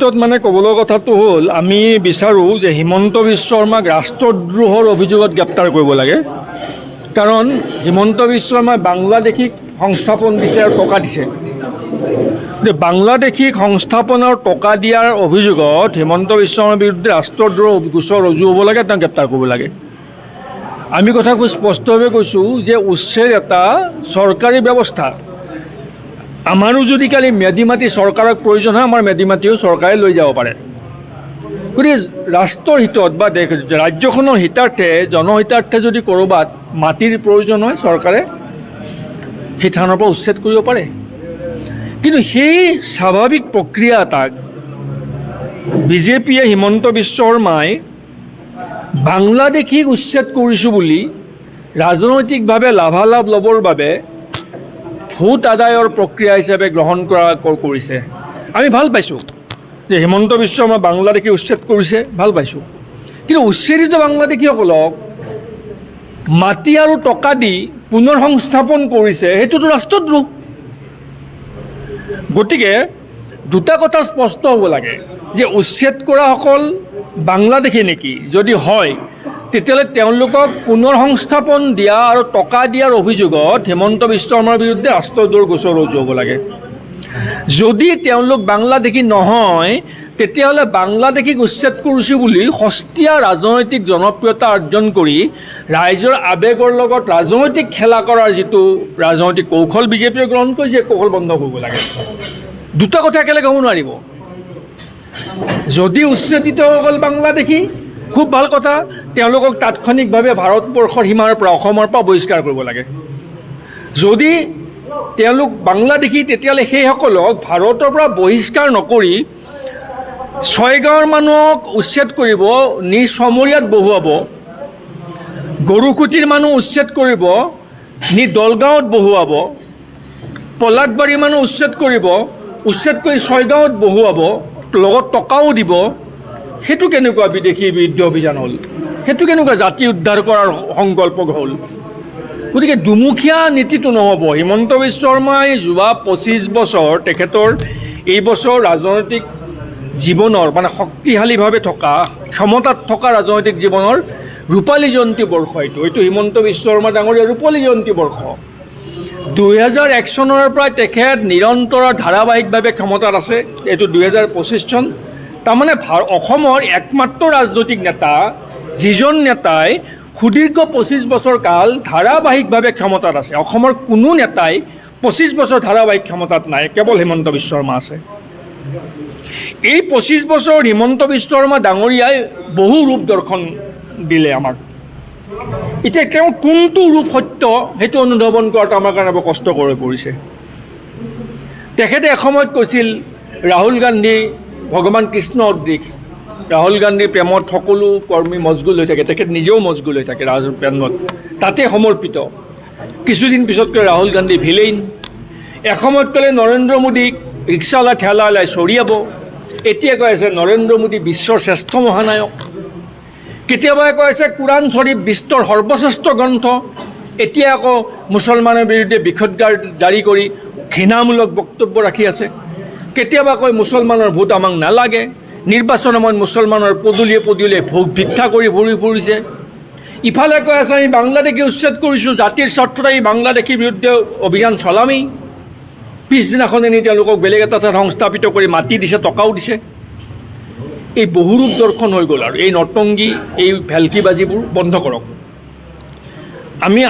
ক্ষেত্ৰত মানে ক'বলৈ কথাটো হ'ল, আমি বিচাৰোঁ যে হিমন্ত বিশ্ব শৰ্মাক ৰাষ্ট্ৰদ্ৰোহৰ অভিযোগত গ্ৰেপ্তাৰ কৰিব লাগে। কাৰণ হিমন্ত বিশ্ব শৰ্মাই বাংলাদেশীক সংস্থাপন দিছে আৰু টকা দিছে। যে বাংলাদেশীক সংস্থাপনৰ টকা দিয়াৰ অভিযোগত হিমন্ত বিশ্ব শৰ্মাৰ বিৰুদ্ধে ৰাষ্ট্ৰদ্ৰোহ গোচৰ ৰুজু হ'ব লাগে, তেওঁক গ্ৰেপ্তাৰ কৰিব লাগে। আমি কথাবোৰ স্পষ্টভাৱে কৈছোঁ যে উচ্ছেদ এটা চৰকাৰী ব্যৱস্থা। আমাৰো যদি কালি মেডি মাটি চৰকাৰক প্ৰয়োজন হয়, আমাৰ মেডি মাটিও চৰকাৰে লৈ যাব পাৰে। গতিকে ৰাষ্ট্ৰৰ হিতত বা দেশ, ৰাজ্যখনৰ হিতাৰ্থে, জনহিতাৰ্থে যদি ক'ৰবাত মাটিৰ প্ৰয়োজন হয়, চৰকাৰে সেই থানৰ পৰা উচ্ছেদ কৰিব পাৰে। কিন্তু সেই স্বাভাৱিক প্ৰক্ৰিয়া এটাক বিজেপিয়ে হিমন্ত বিশ্ব শৰ্মাই বাংলাদেশীক উচ্ছেদ কৰিছোঁ বুলি ৰাজনৈতিকভাৱে লাভালাভ ল'বৰ বাবে ভোট আদায়ৰ প্ৰক্ৰিয়া হিচাপে গ্ৰহণ কৰা কৰিছে। আমি ভালো পাইছোঁ। যে হিমন্ত বিশ্ব শৰ্মা বাংলাদেশী উচ্ছেদ কৰিছে, ভালো পাইছোঁ। কিন্তু উচ্ছেদিত বাংলাদেশীসকলক মাটি আৰু টকা দি পুনৰ সংস্থাপন কৰিছে, সেইটোতো ৰাষ্ট্ৰদ্ৰোহ গতিকে দুটা কথা স্পষ্ট হ'ব লাগে। যে উচ্ছেদ কৰাসকল বাংলাদেশী নেকি? যদি হয় তেতিয়াহ'লে তেওঁলোকক পুনৰ সংস্থাপন দিয়া আৰু টকা দিয়াৰ অভিযোগত হিমন্ত বিশ্ব শৰ্মাৰ বিৰুদ্ধে ৰাষ্ট্ৰদ্ৰোহ গোচৰ ৰুজু হ'ব লাগে। যদি তেওঁলোক বাংলাদেশী নহয়, তেতিয়াহ'লে বাংলাদেশীক উচ্ছেদ কৰিছোঁ বুলি সস্তীয়া ৰাজনৈতিক জনপ্ৰিয়তা অৰ্জন কৰি ৰাইজৰ আৱেগৰ লগত ৰাজনৈতিক খেলা কৰাৰ যিটো ৰাজনৈতিক কৌশল বিজেপিয়ে গ্ৰহণ কৰিছে কৌশল বন্ধ কৰিব লাগে। দুটা কথা একেলগে হ'ব নোৱাৰিব। যদি উচ্ছেদিতসকল বাংলাদেশী খুব ভাল কথা তেওঁলোকক তাৎক্ষণিকভাৱে ভাৰতবৰ্ষৰ সীমাৰ পৰা অসমৰ পৰা বহিষ্কাৰ কৰিব লাগে। যদি তেওঁলোক বাংলাদেশী তেতিয়াহ'লে সেইসকলক ভাৰতৰ পৰা বহিষ্কাৰ নকৰি ছয়গাঁৱৰ মানুহক উচ্ছেদ কৰিব নিজ চমৰীয়াত বহুৱাব গৰুকুটিৰ মানুহ উচ্ছেদ কৰিব নি দলগাঁৱত বহুৱাব পলাশবাৰীৰ মানুহ উচ্ছেদ কৰিব উচ্ছেদ কৰি ছয়গাঁৱত বহুৱাব লগত টকাও দিব সেইটো কেনেকুৱা বিদেশি বিৰুদ্ধ অভিযান হ'ল? সেইটো কেনেকুৱা জাতি উদ্ধাৰ কৰাৰ সংকল্প হ'ল? গতিকে দুমুখীয়া নীতিটো নহ'ব। হিমন্ত বিশ্ব শৰ্মাই যোৱা পঁচিছ বছৰ তেখেতৰ এই বছৰ ৰাজনৈতিক জীৱনৰ মানে শক্তিশালীভাৱে থকা, ক্ষমতাত থকা ৰাজনৈতিক জীৱনৰ ৰূপালী জয়ন্তী বৰ্ষ এইটো এইটো হিমন্ত বিশ্ব শৰ্মা ডাঙৰীয়া ৰূপালী জয়ন্তী বৰ্ষ। দুহেজাৰ এক চনৰ পৰা তেখেত নিৰন্তৰ ধাৰাবাহিকভাৱে ক্ষমতাত আছে। এইটো দুহেজাৰ পঁচিছ চন। তাৰমানে ভাৰ অসমৰ একমাত্ৰ ৰাজনৈতিক নেতা, যিজন নেতাই সুদীৰ্ঘ পঁচিছ বছৰ কাল ধাৰাবাহিকভাৱে ক্ষমতাত আছে। অসমৰ কোনো নেতাই পঁচিছ বছৰ ধাৰাবাহিক ক্ষমতাত নাই, কেৱল হিমন্ত বিশ্ব শৰ্মা আছে। এই পঁচিছ বছৰ হিমন্ত বিশ্ব শৰ্মা ডাঙৰীয়াই বহু ৰূপ দৰ্শন দিলে আমাক। এতিয়া তেওঁ কোনটো ৰূপ সত্য সেইটো অনুধাৱন কৰাটো আমাৰ কাৰণে বৰ কষ্টকৰ হৈ পৰিছে। তেখেতে এসময়ত কৈছিল, ৰাহুল গান্ধী ভগৱান কৃষ্ণ সদৃশ ৰাহুল গান্ধীৰ প্ৰেমত সকলো কৰ্মী মজগুল হৈ থাকে, তেখেত নিজেও মজগুল হৈ থাকে ৰাহুল প্ৰেমত। তাতে সমৰ্পিত। কিছুদিন পিছত কয় ৰাহুল গান্ধী ভিলেইন। এসময়ত ক'লে, নৰেন্দ্ৰ মোদীক ৰিক্সাৱালা ঠেলাৱালাই চৰিয়াব। এতিয়া কৈ আছে, নৰেন্দ্ৰ মোদী বিশ্বৰ শ্ৰেষ্ঠ মহানায়ক। কেতিয়াবা কৈ আছে, কোৰাণ শ্বৰীফ বিশ্বৰ সৰ্বশ্ৰেষ্ঠ গ্ৰন্থ। এতিয়া আকৌ মুছলমানৰ বিৰুদ্ধে বিষদগাৰ জাৰি কৰি ঘৃণামূলক বক্তব্য ৰাখি আছে। কেতিয়াবা কয় মুছলমানৰ ভোট আমাক নালাগে। নিৰ্বাচনৰ সময়ত মুছলমানৰ পদূলিয়ে পদূলিয়ে ভোগ ভিক্ষা কৰি ঘূৰি ফুৰিছে। ইফালে কৈ আছে, আমি বাংলাদেশী উচ্ছেদ কৰিছোঁ, জাতিৰ স্বাৰ্থত আমি বাংলাদেশীৰ বিৰুদ্ধে অভিযান চলামেই পিছদিনাখনে নি তেওঁলোকক বেলেগ এটা ঠাইত সংস্থাপিত কৰি মাটি দিছে, টকাও দিছে। এই বহুৰূপ দৰ্শন হৈ গ'ল আৰু। এই নৰ্তংগী এই ভেলকিবাজিবোৰ বন্ধ কৰক। আমি